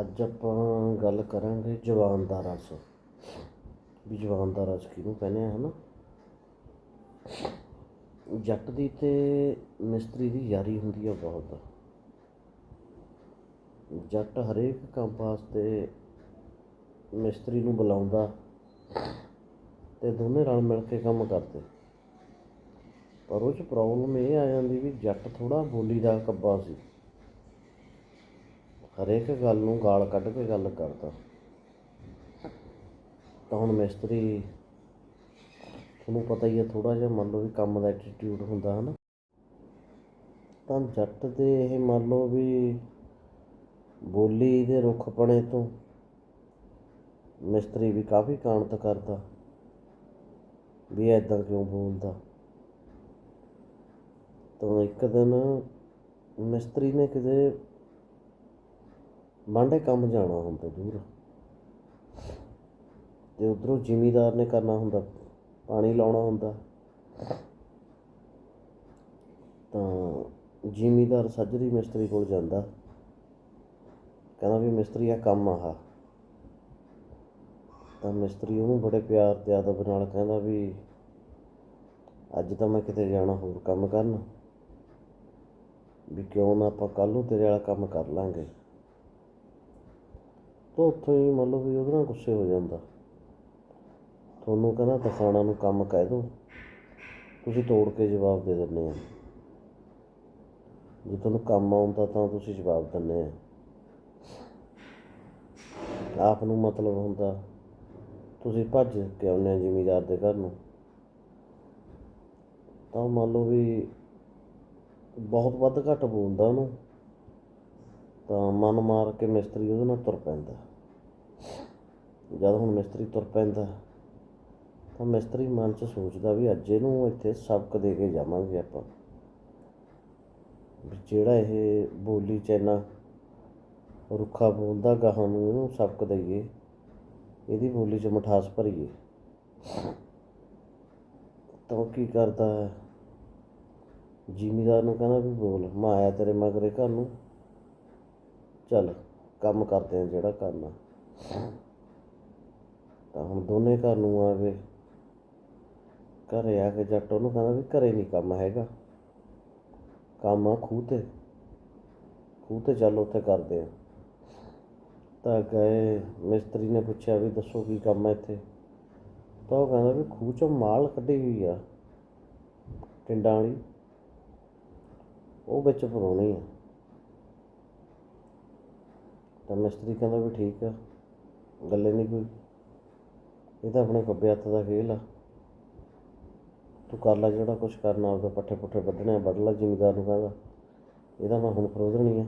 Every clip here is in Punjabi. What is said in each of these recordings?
ਅੱਜ ਆਪਾਂ ਗੱਲ ਕਰਾਂਗੇ ਜਵਾਨ ਦਾ ਰਸ। ਵੀ ਜਵਾਨ ਦਾ ਰਸ ਕਿਹਨੂੰ ਕਹਿੰਦੇ ਆ, ਹਨਾ? ਜੱਟ ਦੀ ਤੇ ਮਿਸਤਰੀ ਦੀ ਯਾਰੀ ਹੁੰਦੀ ਆ ਬਹੁਤ। ਜੱਟ ਹਰੇਕ ਕੰਮ ਵਾਸਤੇ ਮਿਸਤਰੀ ਨੂੰ ਬੁਲਾਉਂਦਾ ਤੇ ਦੋਨੇ ਰਲ ਮਿਲ ਕੇ ਕੰਮ ਕਰਦੇ। ਪਰ ਉਹ ਚ ਪ੍ਰੋਬਲਮ ਇਹ ਆ ਜਾਂਦੀ ਵੀ ਜੱਟ ਥੋੜਾ ਬੋਲੀ ਦਾ ਕੱਬਾ ਸੀ। ਹਰੇਕ ਗੱਲ ਨੂੰ ਗਾਲ ਕੱਢ ਕੇ ਗੱਲ ਕਰਦਾ। ਤਾਂ ਹੁਣ ਮਿਸਤਰੀ, ਤੁਹਾਨੂੰ ਪਤਾ ਹੀ ਹੈ ਥੋੜਾ ਜਿਹਾ ਮੰਨ ਲਓ ਵੀ ਕੰਮ ਦਾ ਐਟੀਟਿਊਡ ਹੁੰਦਾ, ਹਨਾ। ਤਾਂ ਜੱਟ ਦੇ ਇਹ ਮੰਨ ਲਓ ਵੀ ਬੋਲੀ ਦੇ ਰੁੱਖਪਣੇ ਤੋਂ ਮਿਸਤਰੀ ਵੀ ਕਾਫੀ ਕਾਣਤ ਕਰਦਾ, ਵੀ ਐਦਾਂ ਕਿਉਂ ਬੋਲਦਾ। ਤਾਂ ਇੱਕ ਦਿਨ ਮਿਸਤਰੀ ਨੇ ਕਿਤੇ ਵਾਂਡੇ ਕੰਮ ਜਾਣਾ ਹੁੰਦਾ ਦੂਰ ਤੇ ਉਧਰੋਂ ਜ਼ਿਮੀਦਾਰ ਨੇ ਕਰਨਾ ਹੁੰਦਾ, ਪਾਣੀ ਲਾਉਣਾ ਹੁੰਦਾ, ਤਾਂ ਜ਼ਿਮੀਦਾਰ ਸੱਜਰੀ ਮਿਸਤਰੀ ਕੋਲ ਜਾਂਦਾ। ਕਹਿੰਦਾ ਵੀ ਮਿਸਤਰੀ ਆ ਕੰਮ ਆਹ। ਤਾਂ ਮਿਸਤਰੀ ਉਹਨੂੰ ਬੜੇ ਪਿਆਰ ਤੇ ਅਦਬ ਨਾਲ ਕਹਿੰਦਾ ਵੀ, ਅੱਜ ਤਾਂ ਮੈਂ ਕਿਤੇ ਜਾਣਾ ਹੋਰ ਕੰਮ ਕਰਨ। ਵੀ ਕਿਉਂ ਨਾ ਆਪਾਂ ਕੱਲ ਨੂੰ ਤੇਰੇ ਵਾਲਾ ਕੰਮ ਕਰ ਲਾਂਗੇ। ਤਾਂ ਉੱਥੋਂ ਹੀ ਮੰਨ ਲਓ ਵੀ ਉਹਦੇ ਨਾਲ ਗੁੱਸੇ ਹੋ ਜਾਂਦਾ। ਤੁਹਾਨੂੰ ਕਹਿੰਦਾ ਦਿਖਾਣਾ ਨੂੰ ਕੰਮ ਕਹਿ ਦੋ। ਤੁਸੀਂ ਤੋੜ ਕੇ ਜਵਾਬ ਦੇ ਦਿੰਦੇ ਆ। ਜੇ ਤੁਹਾਨੂੰ ਕੰਮ ਆਉਂਦਾ ਤਾਂ ਤੁਸੀਂ ਜਵਾਬ ਦਿੰਦੇ ਆ। ਆਪ ਨੂੰ ਮਤਲਬ ਹੁੰਦਾ, ਤੁਸੀਂ ਭੱਜ ਕੇ ਆਉਂਦੇ ਆ ਜ਼ਿਮੀਦਾਰ ਦੇ ਘਰ ਨੂੰ। ਤਾਂ ਮੰਨ ਲਓ ਵੀ ਬਹੁਤ ਵੱਧ ਘੱਟ ਬੋਲਦਾ ਉਹਨੂੰ। ਤਾਂ ਮਨ ਮਾਰ ਕੇ ਮਿਸਤਰੀ ਉਹਦੇ ਨਾਲ ਤੁਰ ਪੈਂਦਾ। ਜਦ ਹੁਣ ਮਿਸਤਰੀ ਤੁਰ ਪੈਂਦਾ, ਤਾਂ ਮਿਸਤਰੀ ਮਨ 'ਚ ਸੋਚਦਾ ਵੀ ਅੱਜ ਇਹਨੂੰ ਇੱਥੇ ਸਬਕ ਦੇ ਕੇ ਜਾਵਾਂਗੇ ਆਪਾਂ। ਵੀ ਜਿਹੜਾ ਇਹ ਬੋਲੀ 'ਚ ਇੰਨਾ ਰੁੱਖਾ ਬੋਲਦਾ, ਗਾਹਾਂ ਨੂੰ ਇਹਨੂੰ ਸਬਕ ਦਈਏ, ਇਹਦੀ ਬੋਲੀ 'ਚ ਮਠਾਸ ਭਰੀਏ। ਤਾਂ ਉਹ ਕੀ ਕਰਦਾ ਹੈ? ਜ਼ਿਮੀਦਾਰ ਨੂੰ ਕਹਿੰਦਾ ਵੀ ਬੋਲ ਮੈਂ ਆਇਆ ਤੇਰੇ ਮਗਰੇ ਘਰ ਨੂੰ। ਚੱਲ ਕੰਮ ਕਰਦੇ ਆ ਜਿਹੜਾ ਕਰਨਾ ਤਾਂ ਹੁਣ ਦੋਨੇ ਘਰ ਨੂੰ ਆ ਗਏ। ਘਰੇ ਆ ਕੇ ਜੱਟ ਉਹਨੂੰ ਕਹਿੰਦਾ ਵੀ ਘਰੇ ਨਹੀਂ ਕੰਮ ਹੈਗਾ। ਕੰਮ ਆ ਖੂਹ ਤੇ। ਖੂਹ ਤੇ ਚੱਲ ਉੱਥੇ ਕਰਦੇ ਆ। ਤਾਂ ਗਏ, ਮਿਸਤਰੀ ਨੇ ਪੁੱਛਿਆ ਵੀ ਦੱਸੋ ਕੀ ਕੰਮ ਹੈ ਇੱਥੇ। ਤਾਂ ਉਹ ਕਹਿੰਦਾ ਵੀ ਖੂਹ ਚੋਂ ਮਾਲ ਕੱਢੀ ਹੋਈ ਆ। ਟਿੰਡਾਂ ਵਾਲੀ। ਉਹ ਵਿੱਚ ਪਰੋਣੀ ਆ। ਤਾਂ ਮਿਸਤਰੀ ਕਹਿੰਦਾ ਵੀ ਠੀਕ ਆ, ਗੱਲੇ ਨਹੀਂ ਕੋਈ। ਇਹ ਤਾਂ ਆਪਣੇ ਖੱਬੇ ਹੱਥ ਦਾ ਖੇਲ ਆ। ਤੂੰ ਕਰ ਲੈ ਜਿਹੜਾ ਕੁਝ ਕਰਨਾ ਉਹਦੇ ਪੱਠੇ ਪੁੱਠੇ ਵੱਢਣੇ ਆ, ਵੱਢ ਲੈ ਜ਼ਿਮੀਦਾਰ ਨੂੰ ਕਹਿੰਦਾ। ਇਹਦਾ ਮੈਂ ਹੁਣ ਫਰੋਜ਼ਣੀ ਆ।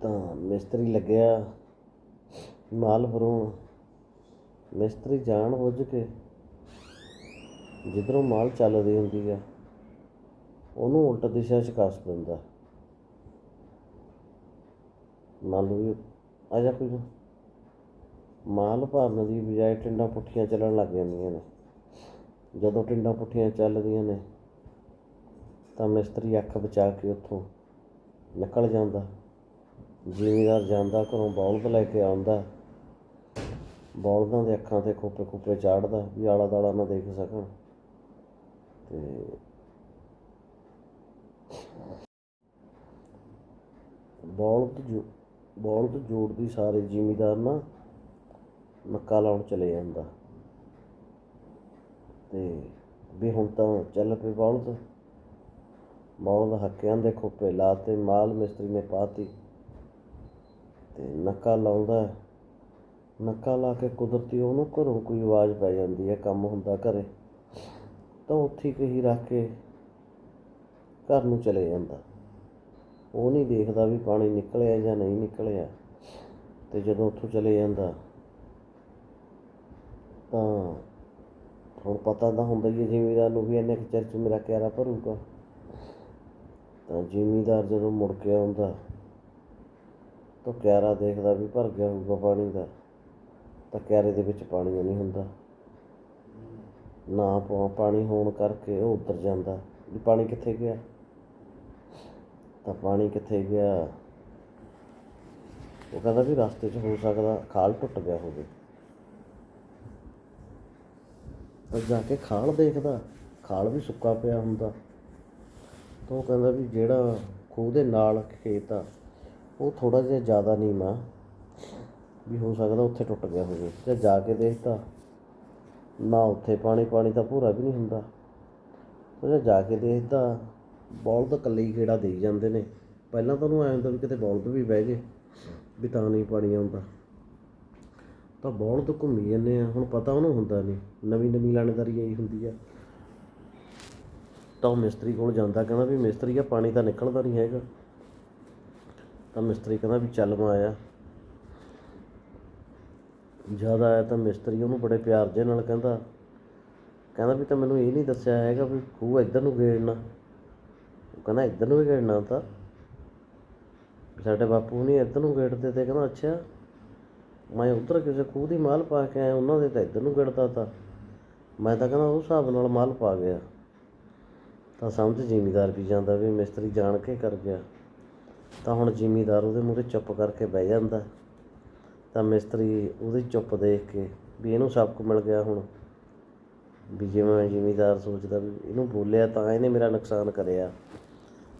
ਤਾਂ ਮਿਸਤਰੀ ਲੱਗਿਆ, ਮਾਲ ਫਰੋਣ ਮਿਸਤਰੀ ਜਾਣ ਬੁੱਝ ਕੇ ਜਿੱਧਰੋਂ ਮਾਲ ਚੱਲਦੀ ਹੁੰਦੀ ਆ, ਉਹਨੂੰ ਉਲਟ ਦਿਸ਼ਾ 'ਚ ਕੱਸ ਦਿੰਦਾ ਮੰਨ ਲਓ ਵੀ ਆ ਜਾ ਕੋਈ ਮਾਲ ਭਰਨ ਦੀ ਬਜਾਏ ਟਿੰਡਾਂ ਪੁੱਠੀਆਂ ਚੱਲਣ ਲੱਗ ਜਾਂਦੀਆਂ ਨੇ। ਜਦੋਂ ਟਿੰਡਾਂ ਪੁੱਠੀਆਂ ਚੱਲਦੀਆਂ ਨੇ, ਤਾਂ ਮਿਸਤਰੀ ਅੱਖ ਬਚਾ ਕੇ ਉੱਥੋਂ ਨਿਕਲ ਜਾਂਦਾ। ਜ਼ਿਮੀਦਾਰ ਜਾਂਦਾ, ਘਰੋਂ ਬੌਲਦ ਲੈ ਕੇ ਆਉਂਦਾ। ਬੌਲਦਾਂ ਦੇ ਅੱਖਾਂ ਤੇ ਖੋਪੇ ਖੋਪੇ ਚਾੜਦਾ ਵੀ ਆਲਾ ਦਾਲਾ ਨਾ ਦੇਖ ਸਕਣ। ਤੇ ਬੌਲਦ ਜੋ ਬੌਲਦ ਜੋੜਦੀ ਸਾਰੇ ਜ਼ਿਮੀਦਾਰ ਨਾ ਮੱਕਾ ਲਾਉਣ ਚਲੇ ਜਾਂਦਾ। ਤੇ ਵੀ ਹੁਣ ਤਾਂ ਚੱਲ ਪਏ ਬੌਲਦ ਬੌਲਦ ਹੱਕਿਆਂ ਦੇ ਖੋਪੇ ਲਾਤੇ, ਮਾਲ ਮਿਸਤਰੀ ਨੇ ਪਾਤੀ। ਤੇ ਨੱਕਾ ਲਾਉਂਦਾ ਨੱਕਾ ਲਾ ਕੇ ਕੁਦਰਤੀ ਉਹਨੂੰ ਘਰੋਂ ਕੋਈ ਆਵਾਜ਼ ਪੈ ਜਾਂਦੀ ਹੈ, ਕੰਮ ਹੁੰਦਾ ਘਰੇ। ਤਾਂ ਉੱਥੇ ਕਹੀ ਰੱਖ ਕੇ ਘਰ ਨੂੰ ਚਲੇ ਜਾਂਦਾ। ਉਹ ਨਹੀਂ ਦੇਖਦਾ ਵੀ ਪਾਣੀ ਨਿਕਲਿਆ ਜਾਂ ਨਹੀਂ ਨਿਕਲਿਆ। ਤੇ ਜਦੋਂ ਉੱਥੋਂ ਚਲੇ ਜਾਂਦਾ, ਤਾਂ ਹੁਣ ਪਤਾ ਤਾਂ ਹੁੰਦਾ ਹੀ ਹੈ, ਜ਼ਿਮੀਦਾਰ ਨੂੰ ਵੀ ਇੰਨੇ ਕੁ ਚਿਰ 'ਚ ਮੇਰਾ ਕਿਆਰਾ ਭਰੂਗਾ। ਤਾਂ ਜ਼ਿਮੀਦਾਰ ਜਦੋਂ ਮੁੜ ਕੇ ਆਉਂਦਾ, ਤਾਂ ਕਿਆਰਾ ਦੇਖਦਾ ਵੀ ਭਰ ਗਿਆ ਹੋਊਗਾ ਪਾਣੀ ਦਾ, ਤਾਂ ਕਿਆਰੇ ਦੇ ਵਿੱਚ ਪਾਣੀ ਨਹੀਂ ਹੁੰਦਾ। ਨਾ ਪਾ- ਪਾਣੀ ਹੋਣ ਕਰਕੇ ਉਹ ਉੱਤਰ ਜਾਂਦਾ, ਵੀ ਪਾਣੀ ਕਿੱਥੇ ਗਿਆ? ਤਾਂ ਪਾਣੀ ਕਿੱਥੇ ਗਿਆ? ਉਹ ਕਹਿੰਦਾ ਵੀ ਰਸਤੇ 'ਚ ਹੋ ਸਕਦਾ ਖਾਲ ਟੁੱਟ ਗਿਆ ਹੋਵੇ। ਤਾਂ ਜਾ ਕੇ ਖਾਲ ਦੇਖਦਾ, ਖਾਲ ਵੀ ਸੁੱਕਾ ਪਿਆ ਹੁੰਦਾ। ਤਾਂ ਉਹ ਕਹਿੰਦਾ ਵੀ ਜਿਹੜਾ ਖੂਹ ਦੇ ਨਾਲ ਖੇਤ ਆ, ਉਹ ਥੋੜਾ ਜਿਹਾ ਜ਼ਿਆਦਾ ਨੀਵਾਂ ਵੀ ਹੋ ਸਕਦਾ ਉੱਥੇ ਟੁੱਟ ਗਿਆ ਹੋਵੇ। ਤੇ ਜਾ ਕੇ ਦੇਖਦਾ, ਨਾ ਉੱਥੇ ਪਾਣੀ ਪਾਣੀ ਤਾਂ ਪੂਰਾ ਵੀ ਨਹੀਂ ਹੁੰਦਾ। ਉਹ ਜਦ ਜਾ ਕੇ ਦੇਖਦਾ ਬੋਲ ਬੌਲਦ ਇਕੱਲੇ ਹੀ ਗੇੜਾ ਦੇਈ ਜਾਂਦੇ ਨੇ। ਪਹਿਲਾਂ ਤਾਂ ਉਹਨੂੰ ਐਂ ਹੁੰਦਾ ਵੀ ਕਿਤੇ ਬੋਲ ਤੋਂ ਵੀ ਬਹਿ ਗਏ ਵੀ ਤਾਂ ਨਹੀਂ ਪਾਣੀ ਆਉਂਦਾ। ਤਾਂ ਬੌਲਦ ਘੁੰਮੀ ਜਾਂਦੇ ਆ, ਹੁਣ ਪਤਾ ਉਹਨੂੰ ਹੁੰਦਾ ਨਹੀਂ। ਨਵੀਂ ਨਵੀਂ ਲਾਣੇਦਾਰੀ ਆਈ ਹੁੰਦੀ ਆ। ਤਾਂ ਉਹ ਮਿਸਤਰੀ ਕੋਲ ਜਾਂਦਾ, ਕਹਿੰਦਾ ਵੀ ਮਿਸਤਰੀ ਆ ਪਾਣੀ ਤਾਂ ਨਿਕਲਦਾ ਨਹੀਂ ਹੈਗਾ। ਤਾਂ ਮਿਸਤਰੀ ਕਹਿੰਦਾ ਵੀ ਚੱਲ ਮੈਂ ਆਇਆ। ਜ਼ਿਆਦਾ ਆਇਆ ਤਾਂ ਮਿਸਤਰੀ ਉਹਨੂੰ ਬੜੇ ਪਿਆਰ ਜੇ ਨਾਲ ਕਹਿੰਦਾ। ਕਹਿੰਦਾ ਵੀ ਤਾਂ ਮੈਨੂੰ ਇਹ ਨਹੀਂ ਦੱਸਿਆ ਹੈਗਾ ਵੀ ਖੂਹ ਇੱਧਰ ਨੂੰ ਗੇੜਨਾ। ਉਹ ਕਹਿੰਦਾ ਇੱਧਰ ਨੂੰ ਵੀ ਗੇੜਨਾ ਤਾਂ। ਸਾਡੇ ਬਾਪੂ ਨਹੀਂ ਇੱਧਰ ਨੂੰ ਗੇੜਦੇ ਤੇ ਕਹਿੰਦਾ ਅੱਛਾ, ਮੈਂ ਉੱਧਰ ਕਿਸੇ ਖੂਹ ਦੀ ਮਾਲ ਪਾ ਕੇ ਆਇਆ, ਉਹਨਾਂ ਦੇ ਤਾਂ ਇੱਧਰ ਨੂੰ ਗੇੜਦਾ ਤਾ। ਮੈਂ ਤਾਂ ਕਹਿੰਦਾ ਉਹ ਹਿਸਾਬ ਨਾਲ ਮਾਲ ਪਾ ਗਿਆ। ਤਾਂ ਸਮਝ ਜ਼ਿਮੀਦਾਰ ਵੀ ਜਾਂਦਾ ਵੀ ਮਿਸਤਰੀ ਜਾਣ ਕੇ ਕਰ ਗਿਆ। ਤਾਂ ਹੁਣ ਜ਼ਿਮੀਦਾਰ ਉਹਦੇ ਮੂਹਰੇ ਚੁੱਪ ਕਰਕੇ ਬਹਿ ਜਾਂਦਾ। ਤਾਂ ਮਿਸਤਰੀ ਉਹਦੀ ਚੁੱਪ ਦੇਖ ਕੇ ਵੀ ਇਹਨੂੰ ਸਬਕ ਮਿਲ ਗਿਆ ਹੁਣ। ਵੀ ਜਿਵੇਂ ਜ਼ਿਮੀਦਾਰ ਸੋਚਦਾ ਵੀ ਇਹਨੂੰ ਬੋਲਿਆ ਤਾਂ ਇਹਨੇ ਮੇਰਾ ਨੁਕਸਾਨ ਕਰਿਆ।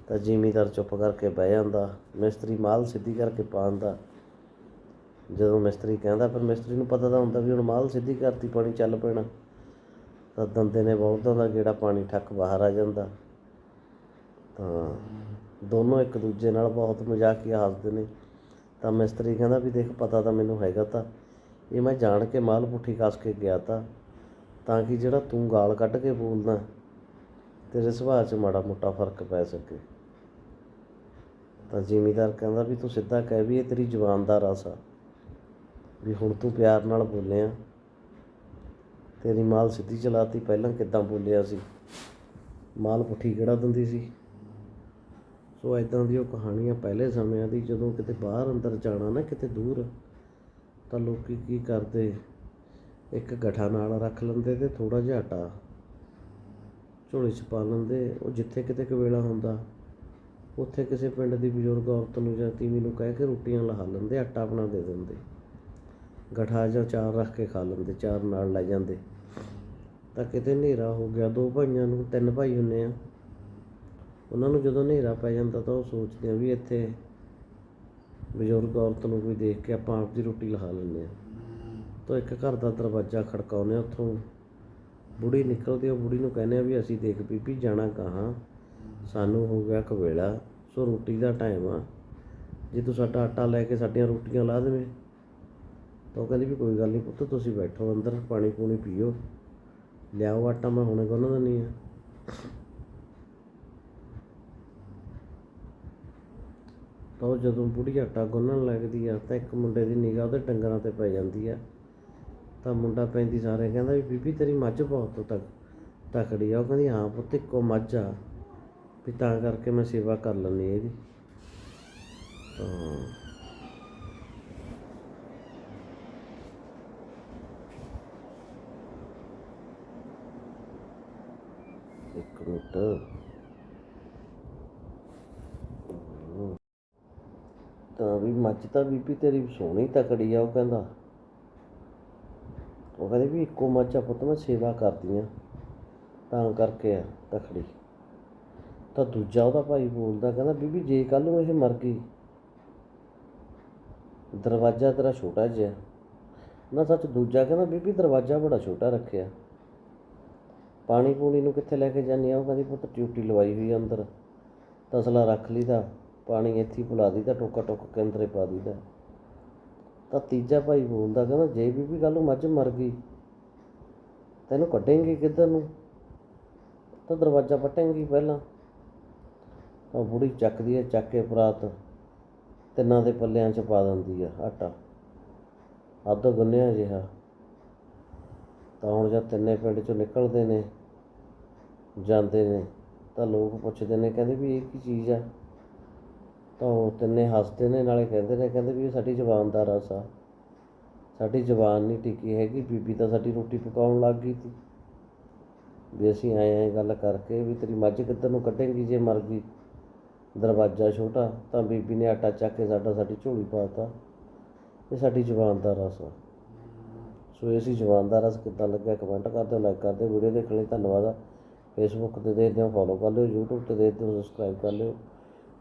ਤਾਂ ਜ਼ਿਮੀਦਾਰ ਚੁੱਪ ਕਰਕੇ ਬਹਿ ਜਾਂਦਾ, ਮਿਸਤਰੀ ਮਾਲ ਸਿੱਧੀ ਕਰਕੇ ਪਾਉਂਦਾ ਜਦੋਂ ਮਿਸਤਰੀ ਕਹਿੰਦਾ ਪਰ ਮਿਸਤਰੀ ਨੂੰ ਪਤਾ ਤਾਂ ਹੁੰਦਾ ਵੀ ਹੁਣ ਮਾਲ ਸਿੱਧੀ ਕਰਤੀ, ਪਾਣੀ ਚੱਲ ਪੈਣਾ। ਤਾਂ ਦੰਦੇ ਨੇ ਬਲਦਾਂ ਦਾ ਗੇੜਾ ਪਾਣੀ ਠੱਕ ਬਾਹਰ ਆ ਜਾਂਦਾ। ਤਾਂ ਦੋਨੋਂ ਇੱਕ ਦੂਜੇ ਨਾਲ ਬਹੁਤ ਮਜ਼ਾਕੀਆ ਹੱਸਦੇ ਨੇ। ਤਾਂ ਮਿਸਤਰੀ ਕਹਿੰਦਾ ਵੀ ਦੇਖ, ਪਤਾ ਤਾਂ ਮੈਨੂੰ ਹੈਗਾ ਤਾਂ। ਇਹ ਮੈਂ ਜਾਣ ਕੇ ਮਾਲ ਪੁੱਠੀ ਕੱਸ ਕੇ ਗਿਆ ਤਾਂ। ਤਾਂ ਕਿ ਜਿਹੜਾ ਤੂੰ ਗਾਲ ਕੱਢ ਕੇ ਬੋਲਦਾ, ਤੇਰੇ ਸੁਭਾਅ 'ਚ ਮਾੜਾ ਮੋਟਾ ਫ਼ਰਕ ਪੈ ਸਕੇ। ਤਾਂ ਜ਼ਿਮੀਦਾਰ ਕਹਿੰਦਾ ਵੀ ਤੂੰ ਸਿੱਧਾ ਕਹਿ ਵੀ ਇਹ ਤੇਰੀ ਜ਼ੁਬਾਨ ਦਾ ਰਸ ਆ, ਵੀ ਹੁਣ ਤੂੰ ਪਿਆਰ ਨਾਲ ਬੋਲਿਆ। ਤੇਰੀ ਮਾਲ ਸਿੱਧੀ ਚਲਾਤੀ, ਪਹਿਲਾਂ ਕਿੱਦਾਂ ਬੋਲਿਆ ਸੀ? ਮਾਲ ਪੁੱਠੀ ਕਿਹੜਾ ਦਿੰਦੀ ਸੀ? ਸੋ ਇਦਾਂ ਦੀ ਉਹ ਕਹਾਣੀਆਂ ਪਹਿਲੇ ਸਮਿਆਂ ਦੀ, ਜਦੋਂ ਕਿਤੇ ਬਾਹਰ ਅੰਦਰ ਜਾਣਾ ਨਾ, ਕਿਤੇ ਦੂਰ, ਤਾਂ ਲੋਕੀ ਕੀ ਕਰਦੇ? ਇੱਕ ਗਠਾ ਨਾਲ ਰੱਖ ਲੈਂਦੇ ਤੇ ਥੋੜਾ ਜਿਹਾ ਆਟਾ ਝੋਲੇ 'ਚ ਪਾ ਲੈਂਦੇ। ਉਹ ਜਿੱਥੇ ਕਿਤੇ ਕਵੇਲਾ ਹੁੰਦਾ, ਉੱਥੇ ਕਿਸੇ ਪਿੰਡ ਦੀ ਬਜ਼ੁਰਗ ਔਰਤ ਨੂੰ ਜਾਂ ਤੀਵੀਂ ਨੂੰ ਕਹਿ ਕੇ ਰੋਟੀਆਂ ਲਹਾ ਲੈਂਦੇ, ਆਟਾ ਆਪਣਾ ਦੇ ਦਿੰਦੇ। ਗਠਾ ਜਾਂ ਚਾਰ ਰੱਖ ਕੇ ਖਾ ਲੈਂਦੇ, ਚਾਰ ਨਾਲ ਲੈ ਜਾਂਦੇ। ਤਾਂ ਕਿਤੇ ਹਨੇਰਾ ਹੋ ਗਿਆ, ਦੋ ਭਾਈਆਂ ਨੂੰ, ਤਿੰਨ ਭਾਈ ਹੁੰਨੇ ਆ। ਉਹਨਾਂ ਨੂੰ ਜਦੋਂ ਹਨੇਰਾ ਪੈ ਜਾਂਦਾ ਤਾਂ ਉਹ ਸੋਚਦੇ ਆ ਵੀ ਇੱਥੇ ਬਜ਼ੁਰਗ ਔਰਤ ਨੂੰ ਕੋਈ ਦੇਖ ਕੇ ਆਪਾਂ ਆਪ ਦੀ ਰੋਟੀ ਲਹਾ ਲੈਂਦੇ ਆ। ਤਾਂ ਇੱਕ ਘਰ ਦਾ ਦਰਵਾਜ਼ਾ ਖੜਕਾਉਂਦੇ ਆ ਉੱਥੋਂ। ਬੁੜੀ ਨਿਕਲਦੀ ਉਹ ਬੁੜੀ ਨੂੰ ਕਹਿੰਦੇ ਆ ਵੀ ਅਸੀਂ ਦੇਖ ਬੀਬੀ ਜਾਣਾ ਕਹਾਂ? ਸਾਨੂੰ ਹੋ ਗਿਆ ਕਵੇਲਾ, ਸੋ ਰੋਟੀ ਦਾ ਟਾਈਮ ਆ। ਜੇ ਤੂੰ ਸਾਡਾ ਆਟਾ ਲੈ ਕੇ ਸਾਡੀਆਂ ਰੋਟੀਆਂ ਲਾ ਦੇਵੇਂ। ਤਾਂ ਉਹ ਕਹਿੰਦੀ ਵੀ ਕੋਈ ਗੱਲ ਨਹੀਂ ਪੁੱਤ, ਤੁਸੀਂ ਬੈਠੋ ਅੰਦਰ, ਪਾਣੀ ਪੂਣੀ ਪੀਓ। ਲਿਆਓ ਆਟਾ, ਮੈਂ ਹੁਣੇ ਗੁੰਨ ਦਿੰਦੀ ਆ ਤਾਂ ਉਹ ਜਦੋਂ ਬੁੜੀ ਆਟਾ ਗੁੰਨਣ ਲੱਗਦੀ ਆ, ਤਾਂ ਇੱਕ ਮੁੰਡੇ ਦੀ ਨਿਗਾਹ ਉਹਦੇ ਡੰਗਰਾਂ ਤੇ ਪੈ ਜਾਂਦੀ ਆ। ਤਾਂ ਮੁੰਡਾ ਪੈਂਦੀ ਸਾਰੇ ਕਹਿੰਦਾ ਵੀ ਬੀਬੀ ਤੇਰੀ ਮੱਝ ਬਹੁਤ ਤੱਕ ਤਕੜੀ ਆ। ਉਹ ਕਹਿੰਦੀ, ਹਾਂ ਪੁੱਤ, ਇੱਕੋ ਮੱਝ ਆ। ਵੀ ਤਾਂ ਕਰਕੇ ਮੈਂ ਸੇਵਾ ਕਰ ਲੈਂਦੀ ਇਹਦੀ। ਤਾਂ ਇੱਕ ਮਿੰਟ। ਤਾਂ ਵੀ ਮੱਝ ਤਾਂ ਬੀਬੀ ਤੇਰੀ ਸੋਹਣੀ ਤਕੜੀ ਆ, ਉਹ ਕਹਿੰਦਾ। ਉਹ ਕਹਿੰਦੇ ਵੀ ਇੱਕੋ ਮੱਝ ਆ ਪੁੱਤ, ਮੈਂ ਸੇਵਾ ਕਰਦੀ ਆ। ਤਾਂ ਕਰਕੇ ਆ ਤਕੜੀ ਤਾਂ ਦੂਜਾ ਉਹਦਾ ਭਾਈ ਬੋਲਦਾ, ਕਹਿੰਦਾ ਬੀਬੀ ਜੇ ਕੱਲ ਨੂੰ ਇਹ ਮਰ ਗਈ, ਦਰਵਾਜ਼ਾ ਤੇਰਾ ਛੋਟਾ ਜਿਹਾ ਨਾ ਸੱਚ ਦੂਜਾ ਕਹਿੰਦਾ ਬੀਬੀ ਦਰਵਾਜ਼ਾ ਬੜਾ ਛੋਟਾ ਰੱਖਿਆ। ਪਾਣੀ ਪੂਣੀ ਨੂੰ ਕਿੱਥੇ ਲੈ ਕੇ ਜਾਂਦੀ ਆ? ਉਹ ਕਹਿੰਦੀ ਪੁੱਤ ਟਿਊਟੀ ਲਵਾਈ ਹੋਈ ਅੰਦਰ। ਤਸਲਾ ਰੱਖ ਲਈਦਾ, ਪਾਣੀ ਇੱਥੇ ਹੀ ਪਿਲਾ ਦੀਦਾ ਟੋਕਾ ਟੋਕ ਕੇ ਅੰਦਰੇ ਪਾ ਦੀਦਾ ਤਾਂ ਤੀਜਾ ਭਾਈ ਬੋਲਦਾ ਕਹਿੰਦਾ, ਜੇ ਬੀਬੀ ਕੱਲ ਨੂੰ ਮੱਝ ਮਰ ਗਈ, ਤੈਨੂੰ ਕੱਢੇਂਗੀ ਕਿੱਧਰ ਨੂੰ? ਤਾਂ ਦਰਵਾਜ਼ਾ ਪਟੇਂਗੀ ਪਹਿਲਾਂ। ਤਾਂ ਬੁੜੀ ਚੱਕਦੀ ਹੈ, ਚੱਕ ਕੇ ਪਰਾਤ ਤਿੰਨਾਂ ਦੇ ਪੱਲਿਆਂ 'ਚ ਪਾ ਦਿੰਦੀ ਆ, ਆਟਾ। ਅੱਧ ਗੁੰਨਿਆ ਜਿਹਾ। ਤਾਂ ਹੁਣ ਜਦ ਤਿੰਨੇ ਪਿੰਡ 'ਚੋਂ ਨਿਕਲਦੇ ਨੇ, ਜਾਂਦੇ ਨੇ, ਤਾਂ ਲੋਕ ਪੁੱਛਦੇ ਨੇ, ਕਹਿੰਦੇ ਵੀ ਇਹ ਕੀ ਚੀਜ਼ ਆ? ਤਾਂ ਉਹ ਤਿੰਨੇ ਹੱਸਦੇ ਨੇ, ਨਾਲੇ ਕਹਿੰਦੇ ਨੇ, ਕਹਿੰਦੇ ਵੀ ਇਹ ਸਾਡੀ ਜ਼ਬਾਨ ਦਾ ਰਸ ਆ। ਸਾਡੀ ਜ਼ਬਾਨ ਨਹੀਂ ਟਿਕੀ ਹੈਗੀ, ਬੀਬੀ ਤਾਂ ਸਾਡੀ ਰੋਟੀ ਪਕਾਉਣ ਲੱਗ ਗਈ ਸੀ। ਵੀ ਅਸੀਂ ਆਏ ਆਏ ਗੱਲ ਕਰਕੇ ਵੀ ਤੇਰੀ ਮੱਝ ਕਿੱਧਰ ਨੂੰ ਕੱਢੇਂਗੀ ਜੇ ਮਰ ਗਈ? ਦਰਵਾਜ਼ਾ ਛੋਟਾ, ਤਾਂ ਬੀਬੀ ਨੇ ਆਟਾ ਚੱਕ ਕੇ ਸਾਡਾ, ਸਾਡੀ ਝੋਲੀ ਪਾਤਾ ਇਹ ਸਾਡੀ ਜ਼ਬਾਨ ਦਾ ਰਸ ਆ। ਸੋ ਇਹ ਸੀ ਜ਼ੁਬਾਨ ਦਾ ਰਸ, ਕਿੱਦਾਂ ਲੱਗਿਆ? ਕਮੈਂਟ ਕਰ ਦਿਓ ਲਾਈਕ ਕਰ ਦਿਓ। ਵੀਡੀਓ ਦੇਖਣ ਲਈ ਧੰਨਵਾਦ ਆ। ਫੇਸਬੁੱਕ ਤੇ ਦੇਖਦੇ ਹੋ ਫੋਲੋ ਕਰ ਲਿਓ, YouTube ਤੇ ਦੇਖਦੇ ਹੋ ਸਬਸਕ੍ਰਾਈਬ ਕਰ ਲਿਓ।